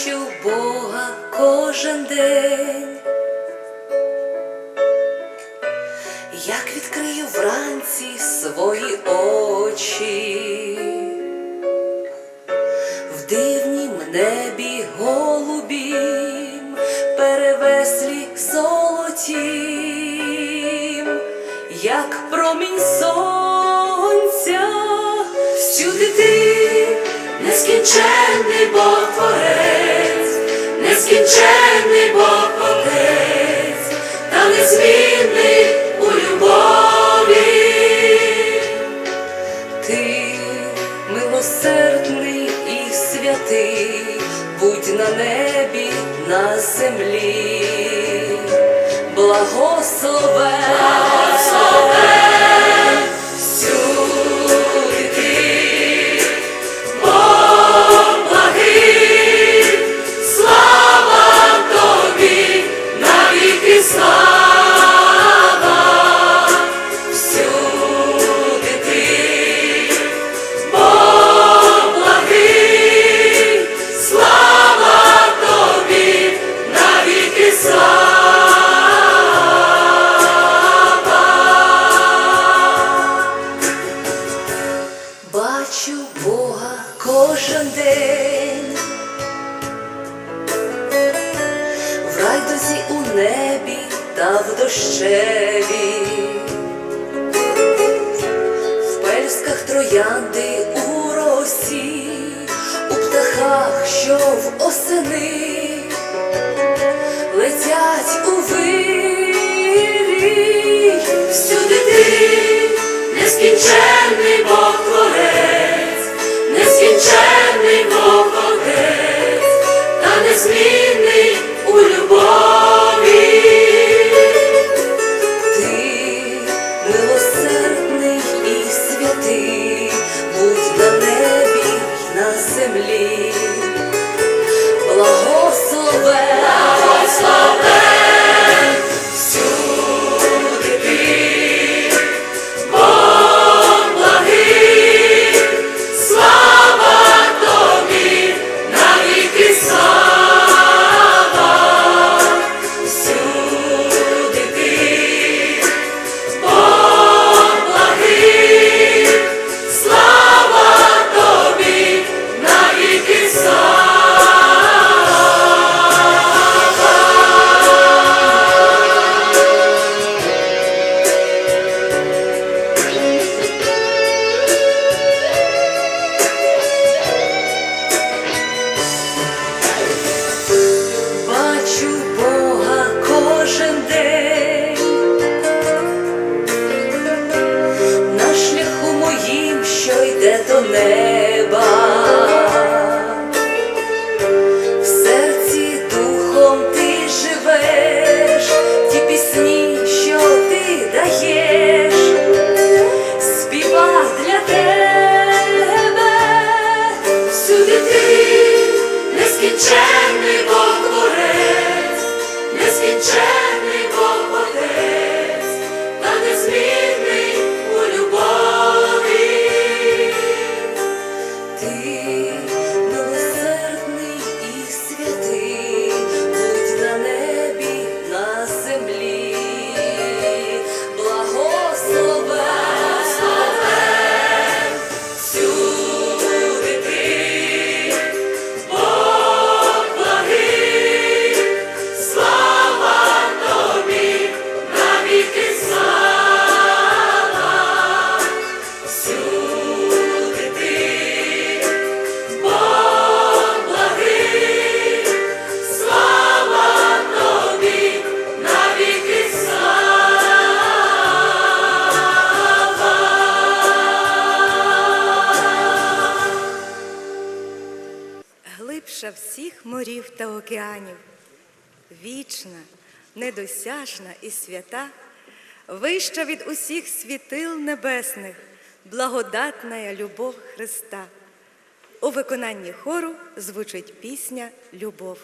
бачив Бога кожен день. Косове. троянди у росі, у птахах, що в осени летять у ви. вічна, недосяжна і свята, вища від усіх світил небесних, благодатна любов Христа. У виконанні хору звучить пісня Любов.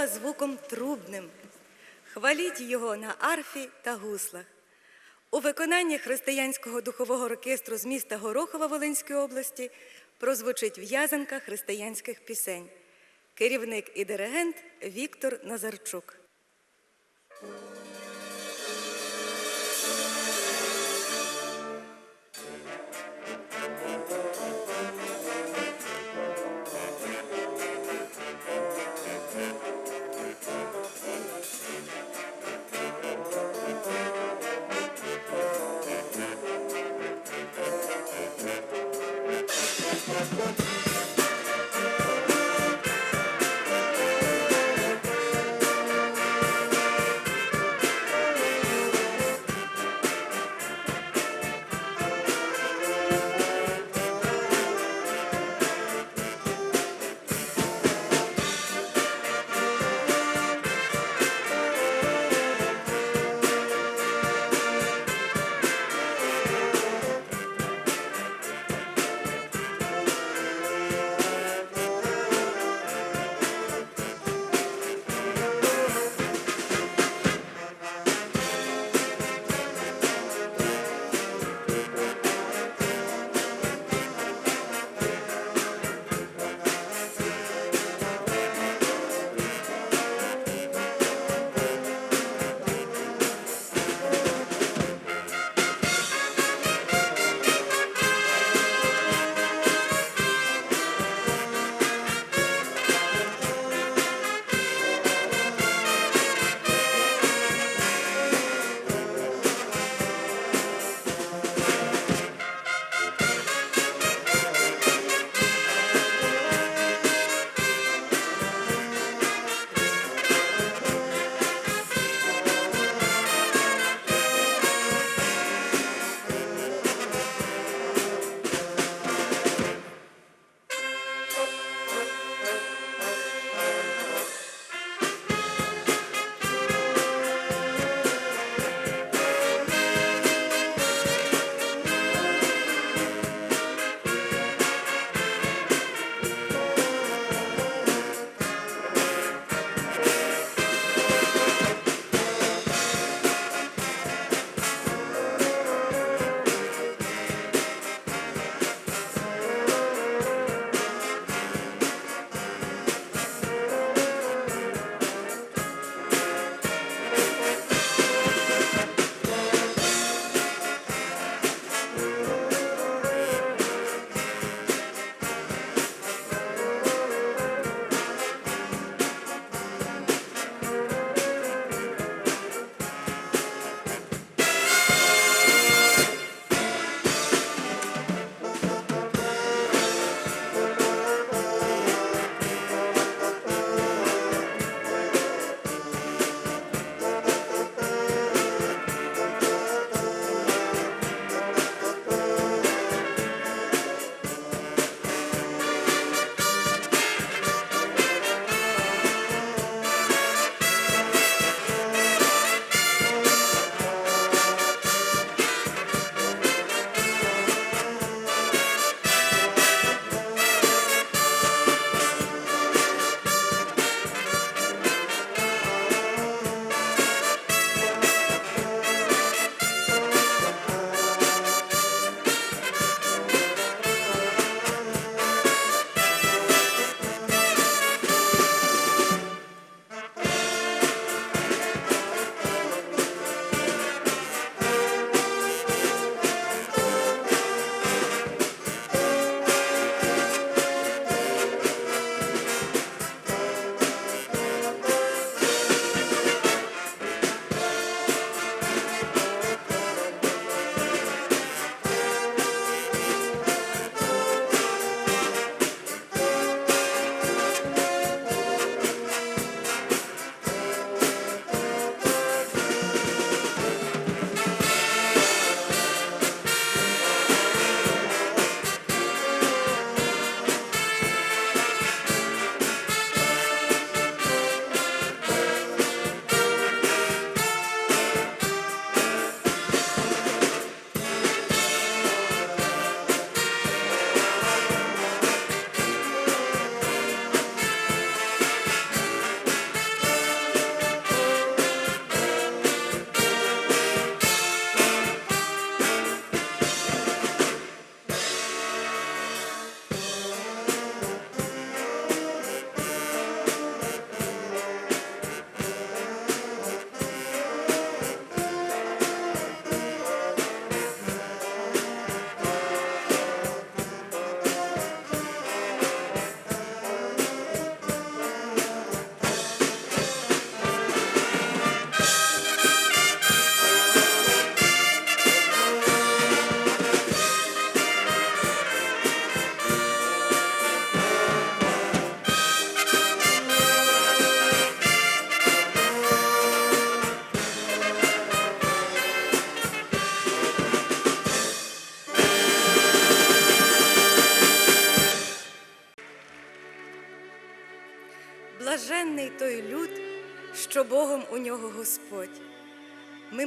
Бога звуком трубним, хваліть Його на арфі та гуслах. У виконанні християнського духового оркестру з міста Горохова Волинської області прозвучить в'язанка християнських пісень. Керівник і диригент Віктор Назарчук.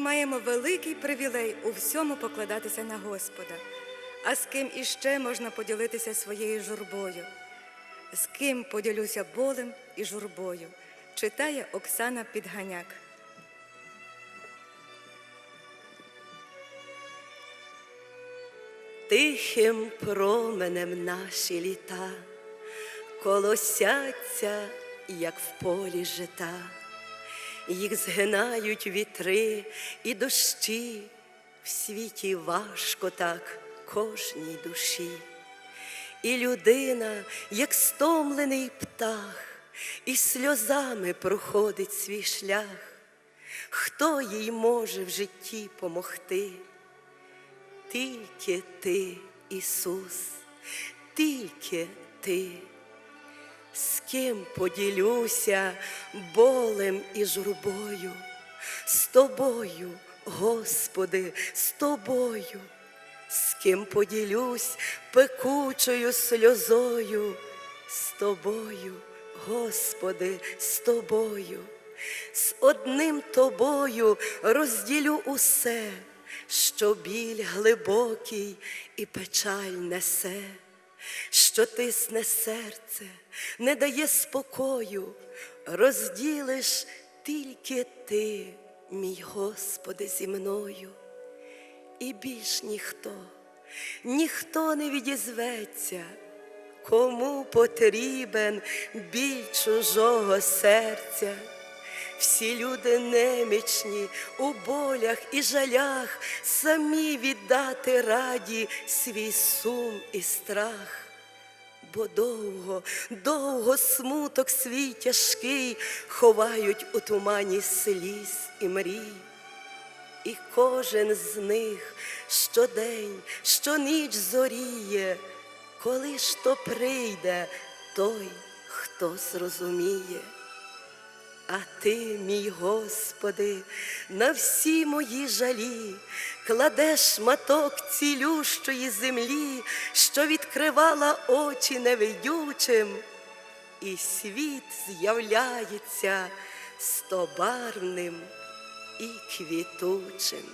Маємо великий привілей у всьому покладатися на Господа. А з ким іще можна поділитися своєю журбою? З ким поділюся болем і журбою? Читає Оксана Підганяк. Тихим променем наші літа колосяться, як в полі жита, їх згинають вітри і дощі, в світі важко так кожній душі. І людина, як стомлений птах, і сльозами проходить свій шлях. Хто їй може в житті помогти? Тільки ти, Ісус, тільки ти, з ким поділюся болем і журбою, з тобою, Господи, з тобою, з ким поділюсь пекучою сльозою, з тобою, Господи, з тобою, з одним тобою розділю усе що біль глибокий і печаль несе, що тисне серце, не дає спокою, розділиш тільки ти, мій Господи, зі мною, і більш ніхто, ніхто не відізветься, кому потрібен біль чужого серця. Всі люди немічні у болях і жалях, самі віддати раді свій сум і страх. Бо довго, довго смуток свій тяжкий ховають у тумані сліз і мрій. І кожен з них щодень, щоніч зоріє, коли ж то прийде той, хто зрозуміє. А ти, мій Господи, на всі мої жалі кладеш шматок цілющої землі, що відкривала очі невидючим, і світ з'являється стобарвним і квітучим.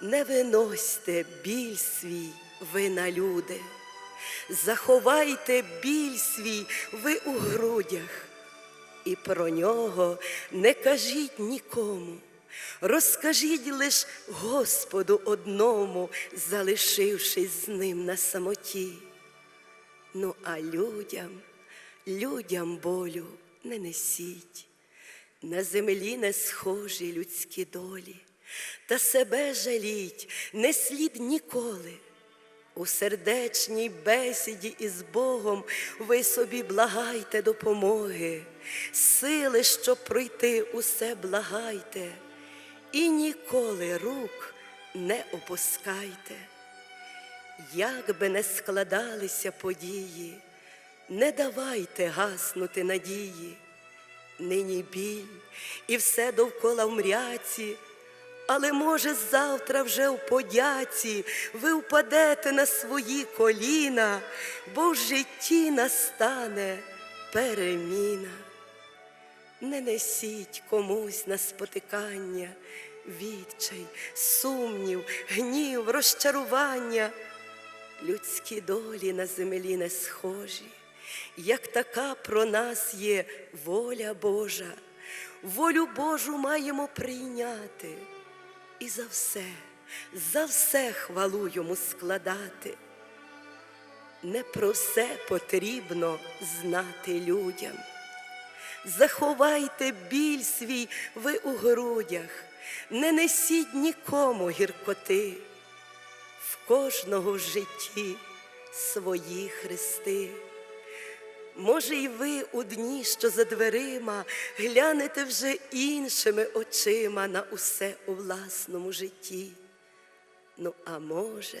Не виносьте біль свій, ви на люди, заховайте біль свій, ви у грудях і про нього не кажіть нікому. Розкажіть лиш Господу одному, залишившись з ним на самоті. Ну, а людям, людям болю не несіть, на землі не схожі людські долі, та себе жаліть не слід ніколи. У сердечній бесіді із Богом ви собі благайте допомоги, сили, щоб пройти усе благайте, і ніколи рук не опускайте. Як би не складалися події, не давайте гаснути надії, нині біль і все довкола в мряці. Але, може, завтра вже в подяці ви впадете на свої коліна, бо в житті настане переміна. Не несіть комусь на спотикання, відчай, сумнів, гнів, розчарування. Людські долі на землі не схожі, як така про нас є воля Божа, волю Божу маємо прийняти і за все, за все хвалу йому складати. Не про все потрібно знати людям. Заховайте біль свій ви у грудях, не несіть нікому гіркоти, в кожного в житті свої хрести. Може, й ви у дні, що за дверима, глянете вже іншими очима на усе у власному житті. Ну, а може,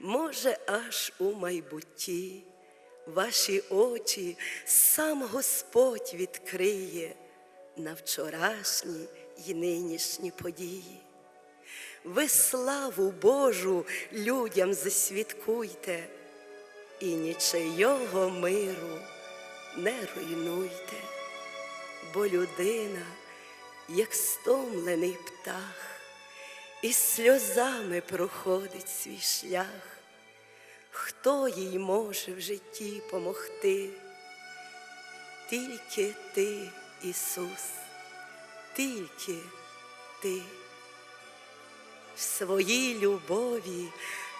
може, аж у майбутті ваші очі сам Господь відкриє на вчорашні й нинішні події. Ви славу Божу людям засвідкуйте і нічийого миру не руйнуйте, бо людина, як стомлений птах, із сльозами проходить свій шлях. Хто їй може в житті помогти? Тільки ти, Ісус, тільки ти. В своїй любові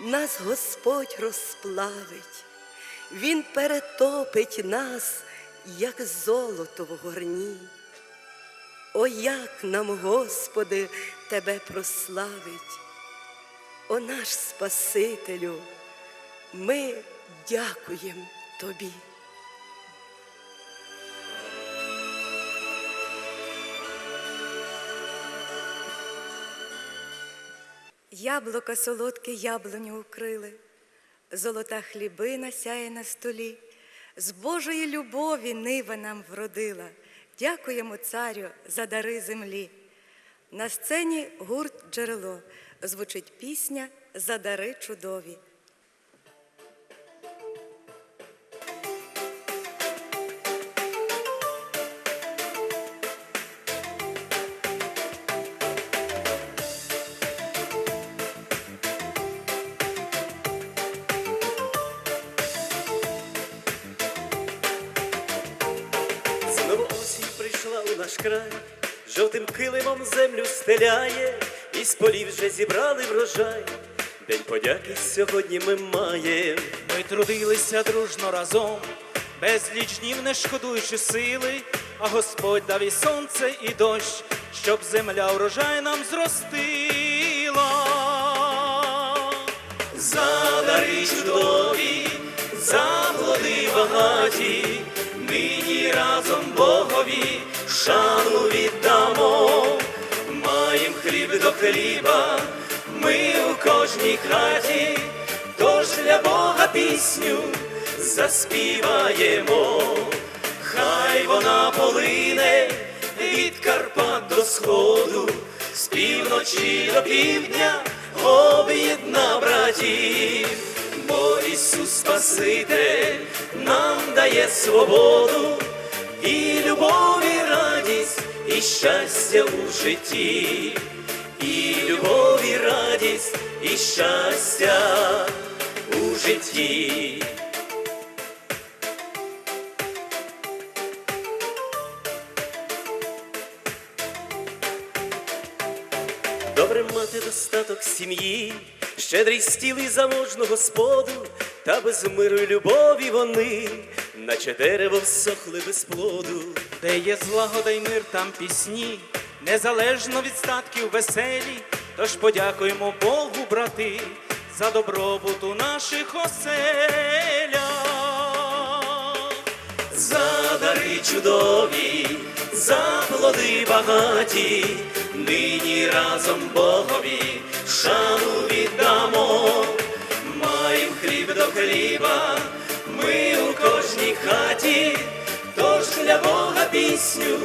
нас Господь розплавить, Він перетопить нас, як золото в горні. О, як нам, Господи, Тебе прославить, о наш Спасителю, ми дякуємо Тобі. Яблука солодке яблуню укрили, золота хлібина сяє на столі. З Божої любові нива нам вродила. Дякуємо царю за дари землі. На сцені гурт джерело звучить пісня за дари чудові. Наш край, жовтим килимом землю стеляє, і з полів вже зібрали врожай. День подяки сьогодні ми маєм. Ми трудилися дружно разом, безліч днів не шкодуючи сили, а Господь дав і сонце, і дощ, щоб земля урожай нам зростила. За дари чудові, за плоди багаті, нині разом Богові шану віддамо, маєм хліб до хліба, ми у кожній хаті, тож для Бога пісню заспіваємо, хай вона полине від Карпат до сходу, з півночі до півдня об'єдна братів, бо Ісус Спаситель нам дає свободу і любов, і радість, і щастя у житті, і любов, і радість, і щастя у житті. Добре мати достаток сім'ї, щедрий стіл і заможну господу, та без миру й любові вони, наче дерево всохли без плоду. Де є злагода й мир, там пісні, незалежно від статків веселі, тож подякуємо Богу, брати, за добробут у наших оселях. За дари чудові, за плоди багаті, нині разом Богові шану віддамо, маєм хліб до хліба, хаті, тож для Бога пісню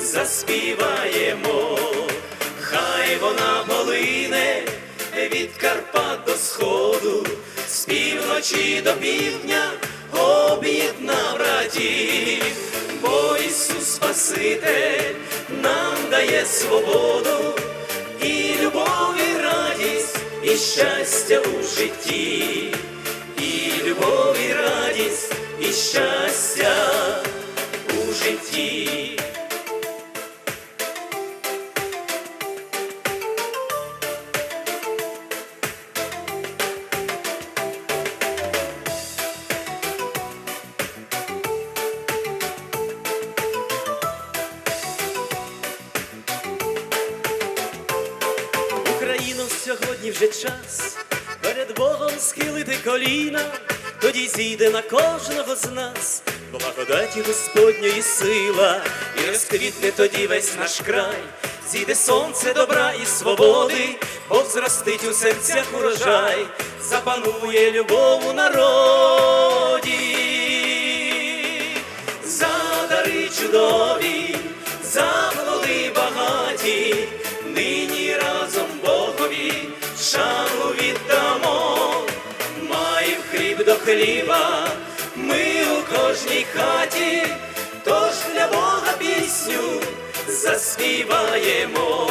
заспіваємо, хай вона полине від Карпат до сходу, з півночі до півдня об'єдна братів, бо Ісус Спаситель нам дає свободу і любов, і радість, і щастя у житті, і любов, і радість, і щастя у житті. Україно, сьогодні вже час перед Богом схилити коліна, тоді зійде на кожного з нас благодаті Господньої сила, і розквітне тоді весь наш край, зійде сонце добра і свободи, Бог зростить у серцях урожай, запанує любов у народі. За дари чудові, хліба, ми у кожній хаті, тож для Бога пісню заспіваємо,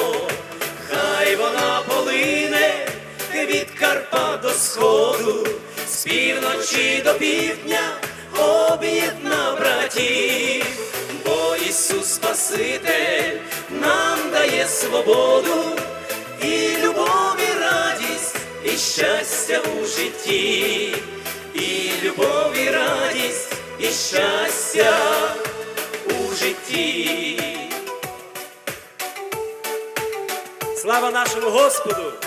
хай вона полине від Карпа до сходу, з півночі до півдня об'єдна братів, бо Ісус Спаситель нам дає свободу і любов, радість, і щастя у житті, і любов, і радість, і щастя у житті. Слава нашому Господу!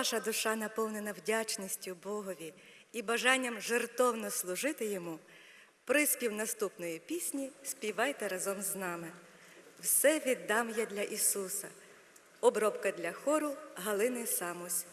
Ваша душа наповнена вдячністю Богові і бажанням жертовно служити йому, приспів наступної пісні співайте разом з нами. Все віддам я для Ісуса. Обробка для хору Галини Самусь.